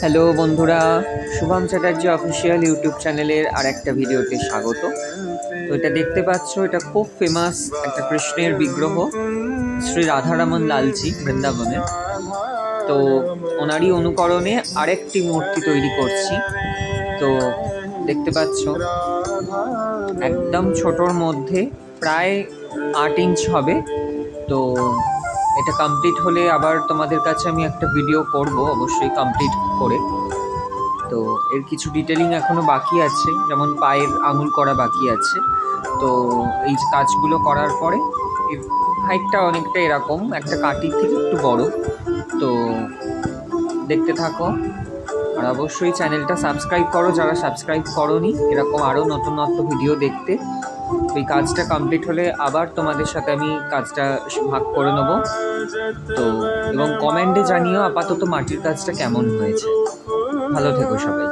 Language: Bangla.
হ্যালো বন্ধুরা, শুভম চ্যাটার্জি অফিসিয়াল ইউটিউব চ্যানেলের আর একটা ভিডিওতে স্বাগত। তো এটা দেখতে পাচ্ছ, এটা খুব ফেমাস একটা কৃষ্ণের বিগ্রহ, শ্রী রাধারামন লালজি বৃন্দাবনের। তো ওনারই অনুকরণে আরেকটি মূর্তি তৈরি করছি। তো দেখতে পাচ্ছ, একদম ছোটোর মধ্যে প্রায় আট ইঞ্চ হবে। তো এটা কমপ্লিট হলে আবার তোমাদের কাছে আমি একটা ভিডিও করব, অবশ্যই কমপ্লিট করে। তো এর কিছু ডিটেলিং এখনও বাকি আছে, যেমন পায়ের আঙুল করা বাকি আছে। তো এই কাজগুলো করার পরে, এর হাইটটা অনেকটা এরকম, একটা কাটির থেকে একটু বড়। তো দেখতে থাকো। আর অবশ্যই চ্যানেলটা সাবস্ক্রাইব করো, যারা সাবস্ক্রাইব করনি, এরকম আরও নতুন নতুন ভিডিও দেখতে। ওই কাজটা কমপ্লিট হলে আবার তোমাদের সাথে আমি কাজটা ভাগ করে নেব। তো, এবং কমেন্টে জানিও আপাতত মাটির কাজটা কেমন হয়েছে। ভালো থেকো সবাই।